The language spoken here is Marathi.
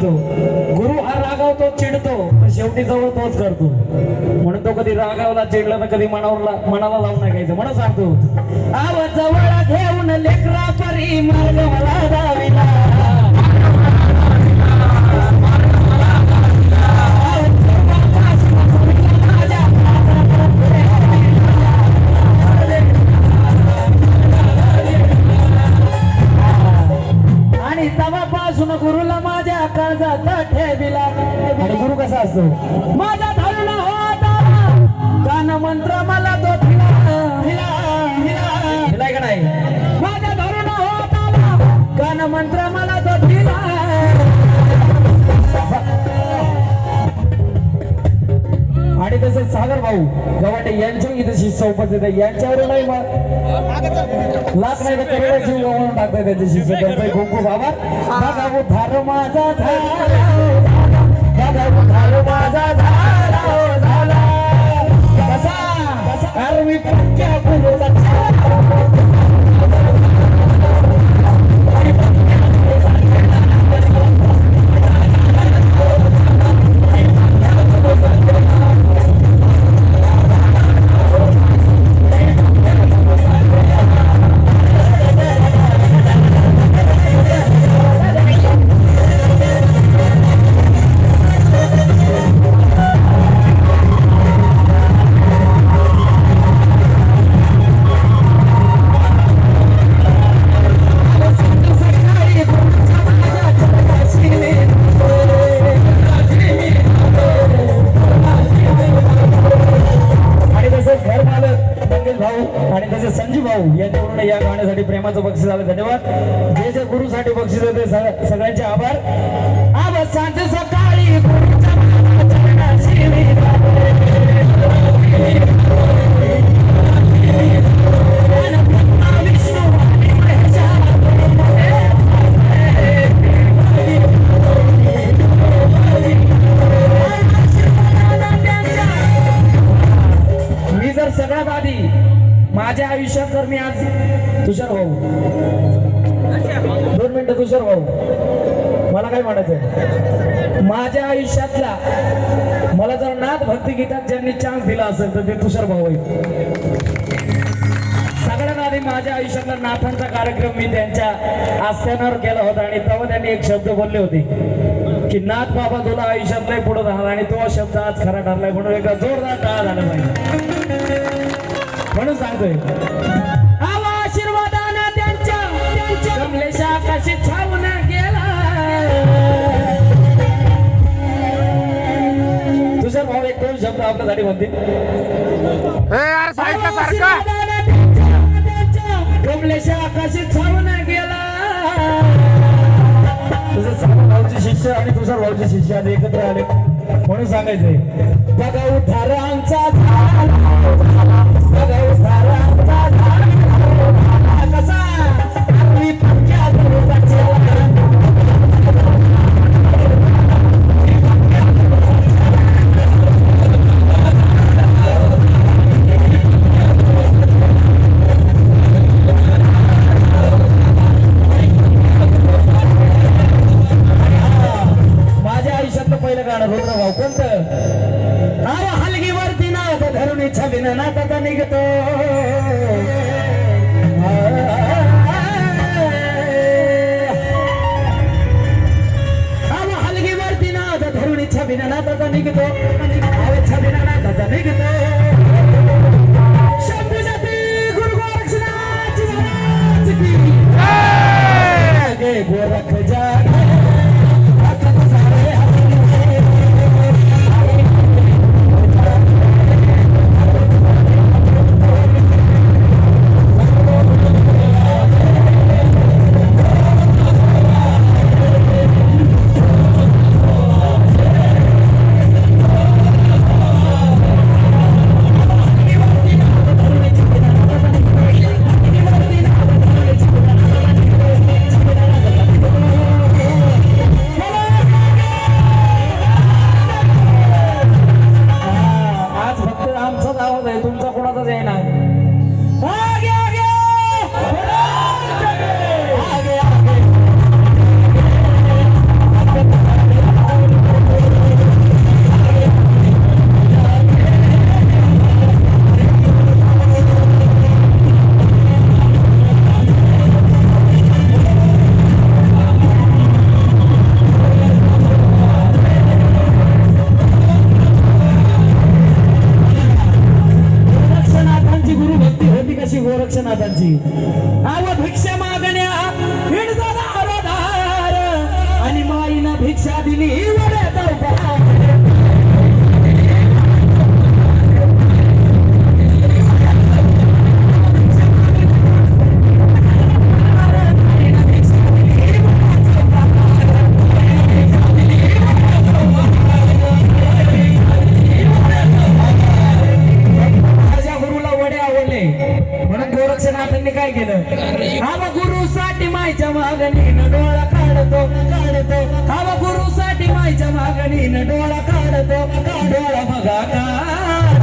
करतो. गुरु हा रागावतो चिडतो पण शेवटी जवळ तोच करतो. म्हणून तो कधी रागावला चिडला तर कधी मनावरला मनाला लावून घ्यायचं. म्हणून सांगतो आवाज जवळ घेऊन लेकरा परी मार्ग मला दाविला तवापासून गुरुला माझ्या काळजात ठेविला. गुरु कसा असतो? माझा धरून होता. कान मंत्र मला तो ठिलाय का नाही? माझ्या धरून होता. कान मंत्र मला तो ठिला आणि तसंच सागर भाऊ गवाटे यांच्या इथे शिष्य उपस्थित आहे यांच्यावर नाही मग लाख नाही तर करोडो जीव गमावून टाकतात त्यांचे शिष्य त्यांचा खूप खूप आभार. बघा उद्धार माझा उद्धार माझा झाला. हो कसा मी पक्क्या भाऊ आणि त्याचे संजीव भाऊ यांच्याकडून या गाण्यासाठी प्रेमाचं बक्षीस आलं धन्यवाद. जे जे गुरुसाठी बक्षीस होते सगळ्यांचे आभार. आभार सांजे सकाळी. आयुष्यात जर मी आज तुषार भाऊ. दोन मिनिटं तुषार भाऊ. मला काय म्हणायचंय? माझ्या आयुष्यातला मला जर नाथ भक्ती गीतात ज्यांनी चान्स दिला असेल तर ते तुषार भाऊ आहे सगळ्यात आधी माझ्या आयुष्यातला नाथांचा कार्यक्रम मी त्यांच्या आस्थानावर केला होता आणि तेव्हा त्यांनी एक शब्द बोलले होते की नाथ बाबा तुला आयुष्यात पुढे राहणार आणि तो शब्द आज खरा ठरलाय म्हणून एकदा जोरदार टाळा झाला पाहिजे. म्हणून सांगतोय. आवा आशीर्वादानं त्यांच्या त्यांच्या कमलेशा आकाशी छावून गेला. तुझ्या भाऊ एक दोन शब्द आपल्यासाठी म्हणते. कमलेशा आकाशी छावून गेला. तुझं भाऊचे शिष्य आणि तुषार भाऊचे शिष्य आज एकत्र आले. म्हणून सांगायचंय बघा उठार झाला. बघा उठार गोरक्षनाथांची आव भिक्षा मागण्या हिंडचा दारोदार आणि माईनं भिक्षा दिली वड्याचा उपहार. मागणीनं डोळा काढतो काढतो. हा गुरुसाठी साठी मायच्या डोळा काढतो डोळा बघा